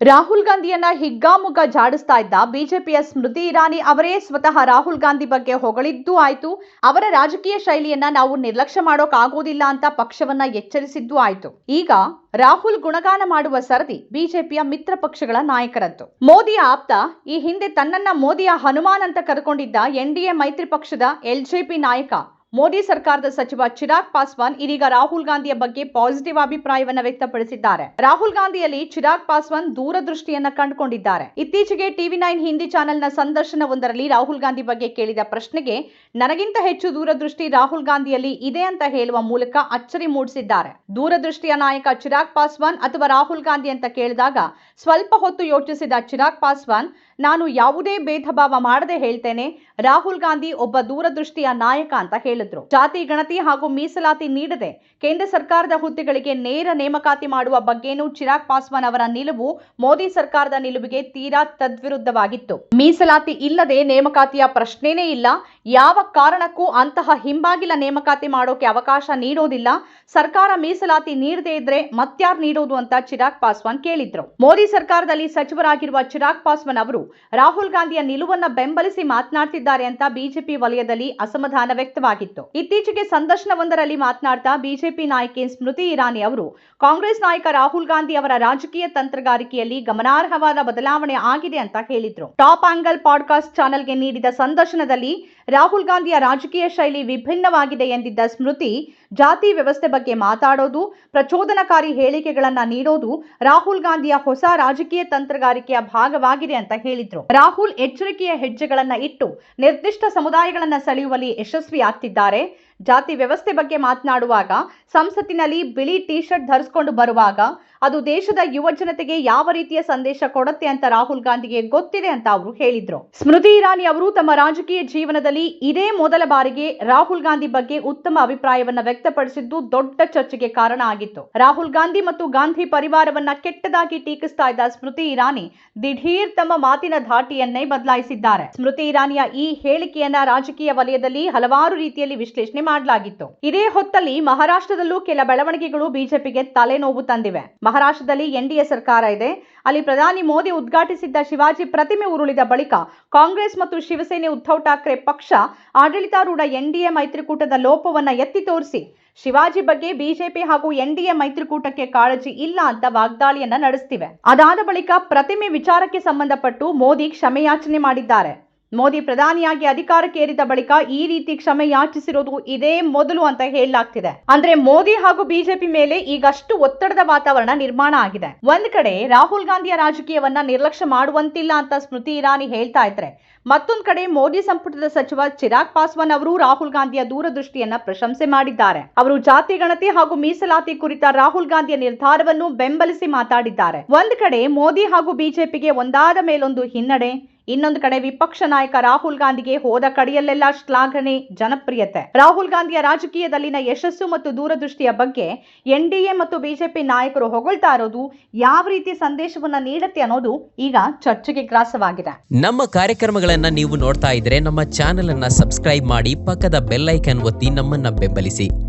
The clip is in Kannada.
ರಾಹುಲ್ ಗಾಂಧಿಯನ್ನ ಹಿಗ್ಗಾಮುಗ್ಗ ಜಾಡಿಸ್ತಾ ಇದ್ದ ಬಿಜೆಪಿಯ ಸ್ಮೃತಿ ಇರಾನಿ ಅವರೇ ಸ್ವತಃ ರಾಹುಲ್ ಗಾಂಧಿ ಬಗ್ಗೆ ಹೊಗಳಿದ್ದು ಆಯ್ತು. ಅವರ ರಾಜಕೀಯ ಶೈಲಿಯನ್ನ ನಾವು ನಿರ್ಲಕ್ಷ್ಯ ಮಾಡೋಕ್ ಆಗೋದಿಲ್ಲ ಅಂತ ಪಕ್ಷವನ್ನ ಎಚ್ಚರಿಸಿದ್ದು ಆಯ್ತು. ಈಗ ರಾಹುಲ್ ಗುಣಗಾನ ಮಾಡುವ ಸರದಿ ಬಿಜೆಪಿಯ ಮಿತ್ರ ಪಕ್ಷಗಳ ನಾಯಕರದ್ದು ಮೋದಿಯ ಆಪ್ತ, ಈ ಹಿಂದೆ ತನ್ನನ್ನ ಮೋದಿಯ ಹನುಮಾನ್ ಅಂತ ಕರೆಕೊಂಡಿದ್ದ ಎನ್ಡಿಎ ಮೈತ್ರಿ ಪಕ್ಷದ ಎಲ್ಜೆಪಿ ನಾಯಕ ಮೋದಿ ಸರ್ಕಾರದ ಸಚಿವ ಚಿರಾಗ್ ಪಾಸ್ವಾನ್ ಇದೀಗ ರಾಹುಲ್ ಗಾಂಧಿಯ ಬಗ್ಗೆ ಪಾಸಿಟಿವ್ ಅಭಿಪ್ರಾಯವನ್ನ ವ್ಯಕ್ತಪಡಿಸಿದ್ದಾರೆ. ರಾಹುಲ್ ಗಾಂಧಿಯಲ್ಲಿ ಚಿರಾಗ್ ಪಾಸ್ವಾನ್ ದೂರದೃಷ್ಟಿಯನ್ನ ಕಂಡುಕೊಂಡಿದ್ದಾರೆ. ಇತ್ತೀಚೆಗೆ ಟಿವಿ ನೈನ್ ಹಿಂದಿ ಚಾನೆಲ್ನ ಸಂದರ್ಶನವೊಂದರಲ್ಲಿ ರಾಹುಲ್ ಗಾಂಧಿ ಬಗ್ಗೆ ಕೇಳಿದ ಪ್ರಶ್ನೆಗೆ, ನನಗಿಂತ ಹೆಚ್ಚು ದೂರದೃಷ್ಟಿ ರಾಹುಲ್ ಗಾಂಧಿಯಲ್ಲಿ ಇದೆ ಅಂತ ಹೇಳುವ ಮೂಲಕ ಅಚ್ಚರಿ ಮೂಡಿಸಿದ್ದಾರೆ. ದೂರದೃಷ್ಟಿಯ ನಾಯಕ ಚಿರಾಗ್ ಪಾಸ್ವಾನ್ ಅಥವಾ ರಾಹುಲ್ ಗಾಂಧಿ ಅಂತ ಕೇಳಿದಾಗ ಸ್ವಲ್ಪ ಹೊತ್ತು ಯೋಚಿಸಿದ ಚಿರಾಗ್ ಪಾಸ್ವಾನ್ ನಾನು ಯಾವುದೇ ಭೇದ ಭಾವ ಮಾಡದೆ ಹೇಳ್ತೇನೆ. ರಾಹುಲ್ ಗಾಂಧಿ ಒಬ್ಬ ದೂರದೃಷ್ಟಿಯ ನಾಯಕ ಅಂತ ಹೇಳಿದ್ರು. ಜಾತಿ, ಗಣತಿ ಹಾಗೂ ಮೀಸಲಾತಿ ನೀಡದೆ ಕೇಂದ್ರ ಸರ್ಕಾರದ ಹುದ್ದೆಗಳಿಗೆ ನೇರ ನೇಮಕಾತಿ ಮಾಡುವ ಬಗ್ಗೆನೂ ಚಿರಾಗ್ ಪಾಸ್ವಾನ್ ಅವರ ನಿಲುವು ಮೋದಿ ಸರ್ಕಾರದ ನಿಲುವಿಗೆ ತೀರಾ ತದ್ವಿರುದ್ಧವಾಗಿತ್ತು. ಮೀಸಲಾತಿ ಇಲ್ಲದೆ ನೇಮಕಾತಿಯ ಪ್ರಶ್ನೆನೇ ಇಲ್ಲ. ಯಾವ ಕಾರಣಕ್ಕೂ ಅಂತಹ ಹಿಂಬಾಗಿಲ ನೇಮಕಾತಿ ಮಾಡೋಕೆ ಅವಕಾಶ ನೀಡೋದಿಲ್ಲ. ಸರ್ಕಾರ ಮೀಸಲಾತಿ ನೀಡದೇ ಇದ್ರೆ ಮತ್ಯಾರ್ ನೀಡೋದು ಅಂತ ಚಿರಾಗ್ ಪಾಸ್ವಾನ್ ಕೇಳಿದ್ರು. ಮೋದಿ ಸರ್ಕಾರದಲ್ಲಿ ಸಚಿವರಾಗಿರುವ ಚಿರಾಗ್ ಪಾಸ್ವಾನ್ ಅವರು ರಾಹುಲ್ ಗಾಂಧಿಯ ನಿಲುವನ್ನ ಬೆಂಬಲಿಸಿ ಮಾತನಾಡ್ತಿದ್ದಾರೆ ಅಂತ ಬಿಜೆಪಿ ವಲಯದಲ್ಲಿ ಅಸಮಾಧಾನ ವ್ಯಕ್ತವಾಗಿತ್ತು. ಇತ್ತೀಚೆಗೆ ಸಂದರ್ಶನವೊಂದರಲ್ಲಿ ಮಾತನಾಡ್ತಾ ಬಿಜೆಪಿ ನಾಯಕಿ ಸ್ಮೃತಿ ಇರಾನಿ ಅವರು ಕಾಂಗ್ರೆಸ್ ನಾಯಕ ರಾಹುಲ್ ಗಾಂಧಿ ಅವರ ರಾಜಕೀಯ ತಂತ್ರಗಾರಿಕೆಯಲ್ಲಿ ಗಮನಾರ್ಹವಾದ ಬದಲಾವಣೆ ಆಗಿದೆ ಅಂತ ಹೇಳಿದ್ರು. ಟಾಪ್ ಆಂಗಲ್ ಪಾಡ್ಕಾಸ್ಟ್ ಚಾನೆಲ್ಗೆ ನೀಡಿದ ಸಂದರ್ಶನದಲ್ಲಿ ರಾಹುಲ್ ಗಾಂಧಿಯ ರಾಜಕೀಯ ಶೈಲಿ ವಿಭಿನ್ನವಾಗಿದೆ ಎಂದಿದ್ದ ಸ್ಮೃತಿ, ಜಾತಿ ವ್ಯವಸ್ಥೆ ಬಗ್ಗೆ ಮಾತಾಡೋದು, ಪ್ರಚೋದನಕಾರಿ ಹೇಳಿಕೆಗಳನ್ನ ನೀಡೋದು ರಾಹುಲ್ ಗಾಂಧಿಯ ಹೊಸ ರಾಜಕೀಯ ತಂತ್ರಗಾರಿಕೆಯ ಭಾಗವಾಗಿದೆ ಅಂತ ಹೇಳಿದ್ರು. ರಾಹುಲ್ ಎಚ್ಚರಿಕೆಯ ಹೆಜ್ಜೆಗಳನ್ನ ಇಟ್ಟು ನಿರ್ದಿಷ್ಟ ಸಮುದಾಯಗಳನ್ನ ಸೆಳೆಯುವಲ್ಲಿ ಯಶಸ್ವಿಯಾಗ್ತಿದ್ದಾರೆ ಜಾತಿ ವ್ಯವಸ್ಥೆ ಬಗ್ಗೆ ಮಾತನಾಡುವಾಗ ಸಂಸತ್ತಿನಲ್ಲಿ ಬಿಳಿ ಟೀ ಶರ್ಟ್ ಧರಿಸಿಕೊಂಡು ಬರುವಾಗ ಅದು ದೇಶದ ಯುವ ಜನತೆಗೆ ಯಾವ ರೀತಿಯ ಸಂದೇಶ ಕೊಡುತ್ತೆ ಅಂತ ರಾಹುಲ್ ಗಾಂಧಿಗೆ ಗೊತ್ತಿದೆ ಅಂತ ಅವರು ಹೇಳಿದ್ರು. ಸ್ಮೃತಿ ಇರಾನಿ ಅವರು ತಮ್ಮ ರಾಜಕೀಯ ಜೀವನದಲ್ಲಿ ಇದೇ ಮೊದಲ ಬಾರಿಗೆ ರಾಹುಲ್ ಗಾಂಧಿ ಬಗ್ಗೆ ಉತ್ತಮ ಅಭಿಪ್ರಾಯವನ್ನ ವ್ಯಕ್ತಪಡಿಸಿದ್ದು ದೊಡ್ಡ ಚರ್ಚೆಗೆ ಕಾರಣ ಆಗಿತ್ತು. ರಾಹುಲ್ ಗಾಂಧಿ ಮತ್ತು ಗಾಂಧಿ ಪರಿವಾರವನ್ನ ಕೆಟ್ಟದಾಗಿ ಟೀಕಿಸ್ತಾ ಇದ್ದ ಸ್ಮೃತಿ ಇರಾನಿ ದಿಢೀರ್ ತಮ್ಮ ಮಾತಿನ ಧಾಟಿಯನ್ನೇ ಬದಲಾಯಿಸಿದ್ದಾರೆ. ಸ್ಮೃತಿ ಇರಾನಿಯ ಈ ಹೇಳಿಕೆಯನ್ನ ರಾಜಕೀಯ ವಲಯದಲ್ಲಿ ಹಲವಾರು ರೀತಿಯಲ್ಲಿ ವಿಶ್ಲೇಷಣೆ ಮಾಡಲಾಗಿತ್ತು. ಇದೇ ಹೊತ್ತಲ್ಲಿ ಮಹಾರಾಷ್ಟ್ರದಲ್ಲೂ ಕೆಲ ಬೆಳವಣಿಗೆಗಳು ಬಿಜೆಪಿಗೆ ತಲೆನೋವು ತಂದಿವೆ. ಮಹಾರಾಷ್ಟ್ರದಲ್ಲಿ ಎನ್ಡಿಎ ಸರ್ಕಾರ ಇದೆ. ಅಲ್ಲಿ ಪ್ರಧಾನಿ ಮೋದಿ ಉದ್ಘಾಟಿಸಿದ್ದ ಶಿವಾಜಿ ಪ್ರತಿಮೆ ಉರುಳಿದ ಬಳಿಕ ಕಾಂಗ್ರೆಸ್ ಮತ್ತು ಶಿವಸೇನೆ ಉದ್ಧವ್ ಠಾಕ್ರೆ ಪಕ್ಷ ಆಡಳಿತಾರೂಢ ಎನ್ಡಿಎ ಮೈತ್ರಿಕೂಟದ ಲೋಪವನ್ನು ಎತ್ತಿ ತೋರಿಸಿ, ಶಿವಾಜಿ ಬಗ್ಗೆ ಬಿಜೆಪಿ ಹಾಗೂ ಎನ್ಡಿಎ ಮೈತ್ರಿಕೂಟಕ್ಕೆ ಕಾಳಜಿ ಇಲ್ಲ ಅಂತ ವಾಗ್ದಾಳಿಯನ್ನ ನಡೆಸ್ತಿವೆ. ಅದಾದ ಬಳಿಕ ಪ್ರತಿಮೆ ವಿಚಾರಕ್ಕೆ ಸಂಬಂಧಪಟ್ಟು ಮೋದಿ ಕ್ಷಮೆಯಾಚನೆ ಮಾಡಿದ್ದಾರೆ. ಮೋದಿ ಪ್ರಧಾನಿಯಾಗಿ ಅಧಿಕಾರಕ್ಕೇರಿದ ಬಳಿಕ ಈ ರೀತಿ ಕ್ಷಮೆ ಯಾಚಿಸಿರೋದು ಇದೇ ಮೊದಲು ಅಂತ ಹೇಳಲಾಗ್ತಿದೆ. ಅಂದ್ರೆ ಮೋದಿ ಹಾಗೂ ಬಿಜೆಪಿ ಮೇಲೆ ಈಗಷ್ಟು ಒತ್ತಡದ ವಾತಾವರಣ ನಿರ್ಮಾಣ ಆಗಿದೆ. ಒಂದ್ ಕಡೆ ರಾಹುಲ್ ಗಾಂಧಿಯ ರಾಜಕೀಯವನ್ನ ನಿರ್ಲಕ್ಷ್ಯ ಮಾಡುವಂತಿಲ್ಲ ಅಂತ ಸ್ಮೃತಿ ಇರಾನಿ ಹೇಳ್ತಾ ಇದ್ರೆ, ಮತ್ತೊಂದ್ ಕಡೆ ಮೋದಿ ಸಂಪುಟದ ಸಚಿವ ಚಿರಾಗ್ ಪಾಸ್ವಾನ್ ಅವರು ರಾಹುಲ್ ಗಾಂಧಿಯ ದೂರದೃಷ್ಟಿಯನ್ನ ಪ್ರಶಂಸೆ ಮಾಡಿದ್ದಾರೆ. ಅವರು ಜಾತಿ ಗಣತಿ ಹಾಗೂ ಮೀಸಲಾತಿ ಕುರಿತ ರಾಹುಲ್ ಗಾಂಧಿಯ ನಿರ್ಧಾರವನ್ನು ಬೆಂಬಲಿಸಿ ಮಾತಾಡಿದ್ದಾರೆ. ಒಂದ್ ಕಡೆ ಮೋದಿ ಹಾಗೂ ಬಿಜೆಪಿಗೆ ಒಂದಾದ ಮೇಲೊಂದು ಹಿನ್ನಡೆ ಇನ್ನೊಂದು ಕಡೆ ವಿಪಕ್ಷ ನಾಯಕ ರಾಹುಲ್ ಗಾಂಧಿಗೆ ಹೋದ ಕಡೆಯಲ್ಲೆಲ್ಲ ಶ್ಲಾಘನೆ, ಜನಪ್ರಿಯತೆ. ರಾಹುಲ್ ಗಾಂಧಿಯ ರಾಜಕೀಯದಲ್ಲಿನ ಯಶಸ್ಸು ಮತ್ತು ದೂರದೃಷ್ಟಿಯ ಬಗ್ಗೆ ಎನ್ಡಿಎ ಮತ್ತು ಬಿಜೆಪಿ ನಾಯಕರು ಹೊಗಳ್ತಾ ಇರೋದು ಯಾವ ರೀತಿ ಸಂದೇಶವನ್ನ ನೀಡುತ್ತೆ ಅನ್ನೋದು ಈಗ ಚರ್ಚೆಗೆ ಗ್ರಾಸವಾಗಿದೆ. ನಮ್ಮ ಕಾರ್ಯಕ್ರಮಗಳನ್ನ ನೀವು ನೋಡ್ತಾ ಇದ್ರೆ ನಮ್ಮ ಚಾನೆಲ್ ಅನ್ನ ಸಬ್ಸ್ಕ್ರೈಬ್ ಮಾಡಿ ಪಕ್ಕದ ಬೆಲ್ ಐಕನ್ ಒತ್ತಿ ನಮ್ಮನ್ನ ಬೆಂಬಲಿಸಿ.